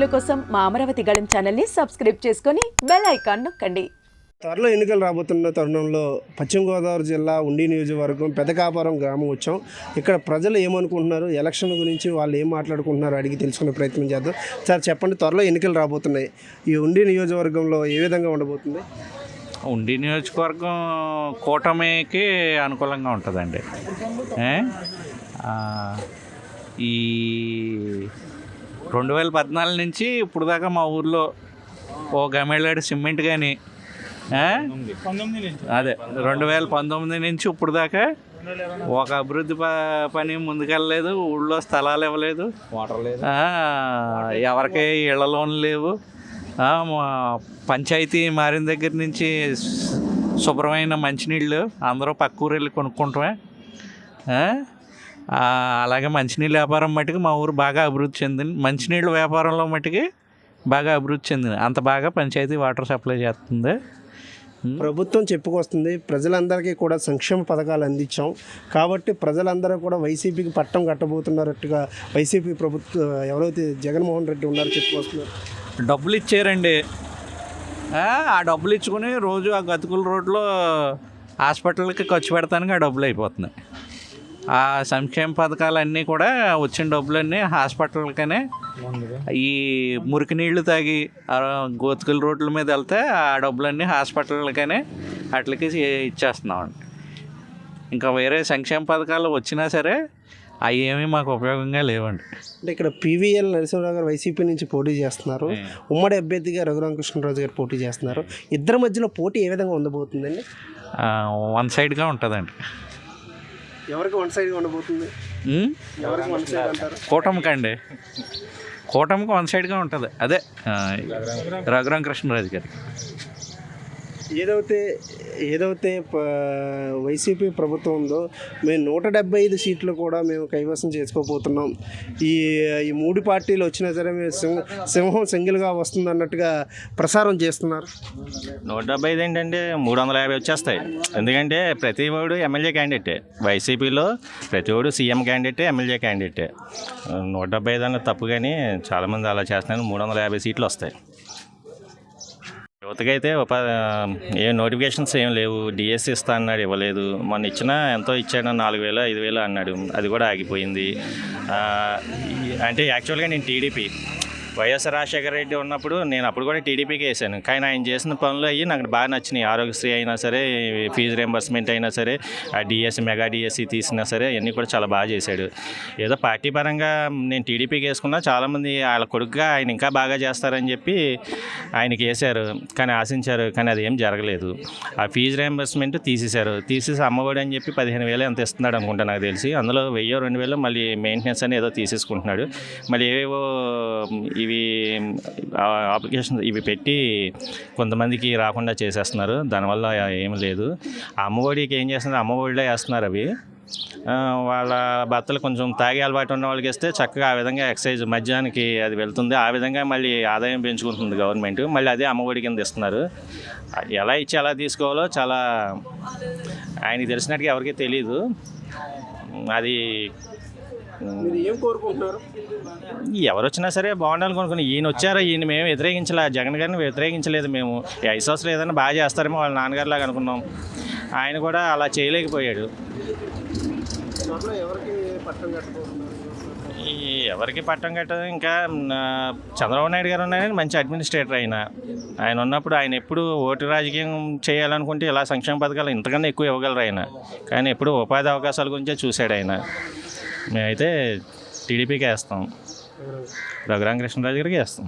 వీడియోల కోసం మా అమరావతి గళం ఛానల్ని సబ్స్క్రైబ్ చేసుకొని బెల్ ఐకాన్ నొక్కండి. త్వరలో ఎన్నికలు రాబోతున్న తరుణంలో పశ్చిమ గోదావరి జిల్లా ఉండి నియోజకవర్గం పెదకాపురం గ్రామం వచ్చాం. ఇక్కడ ప్రజలు ఏమనుకుంటున్నారు? ఎలక్షన్ గురించి వాళ్ళు ఏం మాట్లాడుకుంటున్నారు? అడిగి తెలుసుకునే ప్రయత్నం చేద్దాం. సార్ చెప్పండి త్వరలో ఎన్నికలు రాబోతున్నాయి. ఈ ఉండి నియోజకవర్గంలో ఏ విధంగా ఉండబోతుంది? ఉండి నియోజకవర్గం కూటమికి అనుకూలంగా ఉంటుందండి. ఈ రెండు వేల పద్నాలుగు నుంచి ఇప్పుడు దాకా మా ఊర్లో ఓ గమేళ్ళాడు సిమెంట్ కానీ అదే రెండు వేల పంతొమ్మిది నుంచి ఇప్పుడు దాకా ఒక అభివృద్ధి పని ముందుకెళ్ళలేదు ఊళ్ళో స్థలాలు ఇవ్వలేదు. వాటర్ లేదు. ఎవరికి ఇళ్ళ లోన్లు లేవు. పంచాయతీ మారిన దగ్గర నుంచి శుభ్రమైన మంచినీళ్ళు అందరూ పక్క ఊరు వెళ్ళి కొనుక్కుంటామే. అలాగే మంచినీళ్ళ వ్యాపారం మట్టుకు మా ఊరు బాగా అభివృద్ధి చెందింది. మంచినీళ్ళ వ్యాపారంలో మట్టుకి బాగా అభివృద్ధి చెందింది. అంత బాగా పంచాయతీ వాటర్ సప్లై చేస్తుంది. ప్రభుత్వం చెప్పుకొస్తుంది ప్రజలందరికీ కూడా సంక్షేమ పథకాలు అందించాం. కాబట్టి ప్రజలందరూ కూడా వైసీపీకి పట్టం కట్టబోతున్నట్టుగా వైసీపీ ప్రభుత్వం ఎవరైతే జగన్మోహన్ రెడ్డి ఉన్నారో చెప్పుకొస్తున్నారు. డబ్బులు ఇచ్చారండి. ఆ, ఆ డబ్బులు ఇచ్చుకుని రోజు ఆ గతుకుల రోడ్లో హాస్పిటల్కి ఖర్చు పెడతానికి ఆ డబ్బులు అయిపోతున్నాయి. ఆ సంక్షేమ పథకాలన్నీ కూడా వచ్చిన డబ్బులన్నీ హాస్పిటల్కనే ఈ మురికి నీళ్ళు తాగి గోతుకుల రోడ్ల మీద వెళ్తే ఆ డబ్బులన్నీ హాస్పిటల్కనే వాటికి ఇచ్చేస్తున్నామండి. ఇంకా వేరే సంక్షేమ పథకాలు వచ్చినా సరే అవి ఏమీ మాకు ఉపయోగంగా లేవండి. అంటే ఇక్కడ పీవీఎల్ నరసింహరావు గారు వైసీపీ నుంచి పోటీ చేస్తున్నారు. ఉమ్మడి అభ్యర్థిగా రఘురామకృష్ణరాజు గారు పోటీ చేస్తున్నారు. ఇద్దరి మధ్యలో పోటీ ఏ విధంగా ఉండబోతుందండి? వన్ సైడ్గా ఉంటుందండి. ఎవరికి వన్ సైడ్గా ఉండబోతుంది? ఎవరికి వన్ సైడ్ అంటారు? కూటమికి వన్ సైడ్గా ఉంటుంది. అదే రఘురామ కృష్ణరాజు గారికి. ఏదైతే ఏదైతే వైసీపీ ప్రభుత్వం ఉందో మేము నూట డెబ్బై ఐదు సీట్లు కూడా మేము కైవసం చేసుకోబోతున్నాం. ఈ ఈ మూడు పార్టీలు వచ్చినా సరే మేము సింహ సింహం సింగిల్గా వస్తుంది అన్నట్టుగా ప్రసారం చేస్తున్నారు. నూట డెబ్బై ఐదు ఏంటంటే మూడు వందల యాభై వచ్చేస్తాయి. ఎందుకంటే ప్రతి వాడు ఎమ్మెల్యే క్యాండిడేటే. వైసీపీలో ప్రతి వాడు సీఎం క్యాండిడేటే ఎమ్మెల్యే క్యాండిడేటే. నూట డెబ్బై ఐదు అన్న తప్పు కానీ చాలామంది అలా చేస్తున్నారు. మూడు వందల యాభై సీట్లు వస్తాయి. యువతకైతే ఉపాధి ఏం నోటిఫికేషన్స్ ఏం లేవు. డిఎస్సి ఇస్తా అన్నాడు ఇవ్వలేదు. మొన్న ఇచ్చినా ఎంతో ఇచ్చాడు నాలుగు వేలు ఐదు వేలు అన్నాడు. అది కూడా ఆగిపోయింది. అంటే యాక్చువల్గా నేను టీడీపీ వైఎస్ రాజశేఖర రెడ్డి ఉన్నప్పుడు నేను అప్పుడు కూడా టీడీపీకి వేసాను. కానీ ఆయన చేసిన పనులు అయ్యి నాకు బాగా నచ్చినాయి. ఆరోగ్యశ్రీ అయినా సరే ఫీజు రియంబర్స్మెంట్ అయినా సరే ఆ డిఎస్సి మెగా డిఎస్సి తీసినా సరే అన్నీ కూడా చాలా బాగా చేశాడు. ఏదో పార్టీ పరంగా నేను టీడీపీకి వేసుకున్నా చాలామంది వాళ్ళ కొడుకుగా ఆయన ఇంకా బాగా చేస్తారని చెప్పి ఆయనకి వేశారు. కానీ ఆశించారు. కానీ అది ఏం జరగలేదు. ఆ ఫీజు రియంబర్స్మెంట్ తీసేశారు. తీసేసి అమ్మఒడి అని చెప్పి పదిహేను వేలు ఎంత ఇస్తున్నాడు అనుకుంటా నాకు తెలిసి. అందులో వెయ్యో రెండు వేలు మళ్ళీ మెయింటెనెన్స్ అని ఏదో తీసేసుకుంటున్నాడు. మళ్ళీ ఏవేవో ఇవి అప్లికేషన్ ఇవి పెట్టి కొంతమందికి రాకుండా చేసేస్తున్నారు. దానివల్ల ఏం లేదు. ఆ అమ్మఒడికి ఏం చేస్తున్నారు? అమ్మఒడిలో వేస్తున్నారు అవి. వాళ్ళ భర్తలు కొంచెం తాగే అలవాటు ఉన్న వాళ్ళకి ఇస్తే చక్కగా ఆ విధంగా ఎక్సైజ్ మధ్యాహ్నానికి అది వెళ్తుంది. ఆ విధంగా మళ్ళీ ఆదాయం పెంచుకుంటుంది గవర్నమెంట్. మళ్ళీ అదే అమ్మఒడి కింద ఇస్తున్నారు. ఎలా ఇచ్చి ఎలా తీసుకోవాలో చాలా ఆయనకి తెలిసినట్టుగా ఎవరికీ తెలియదు అది మీరు ఏం కోరుకుంటున్నారు? ఎవరు వచ్చినా సరే బాగుండాలి కొనుక్కుని ఈయన వచ్చారో ఈయన మేము వ్యతిరేకించలే. జగన్ గారిని వ్యతిరేకించలేదు మేము. ఈ ఐదు సంవత్సరాలు ఏదైనా బాగా చేస్తారేమో వాళ్ళ నాన్నగారు లాగా అనుకున్నాం. ఆయన కూడా అలా చేయలేకపోయాడు. ఎవరికి పట్టం కట్టబోతున్నారు? ఈ ఎవరికి పట్టం కట్టదు ఇంకా ఆ, చంద్రబాబు నాయుడు గారు ఉన్నారని మంచి అడ్మినిస్ట్రేటర్ ఆయన. ఆయన ఉన్నప్పుడు ఆయన ఎప్పుడు ఓటు రాజకీయం చేయాలనుకుంటే ఇలా సంక్షేమ పథకాలు ఇంతకన్నా ఎక్కువ ఇవ్వగలరు ఆయన. కానీ ఎప్పుడు ఉపాధి అవకాశాల గురించే చూశాడు ఆయన. మేమైతే టీడీపీకి వేస్తాం. రఘురామ కృష్ణరాజు గారికి వేస్తాం.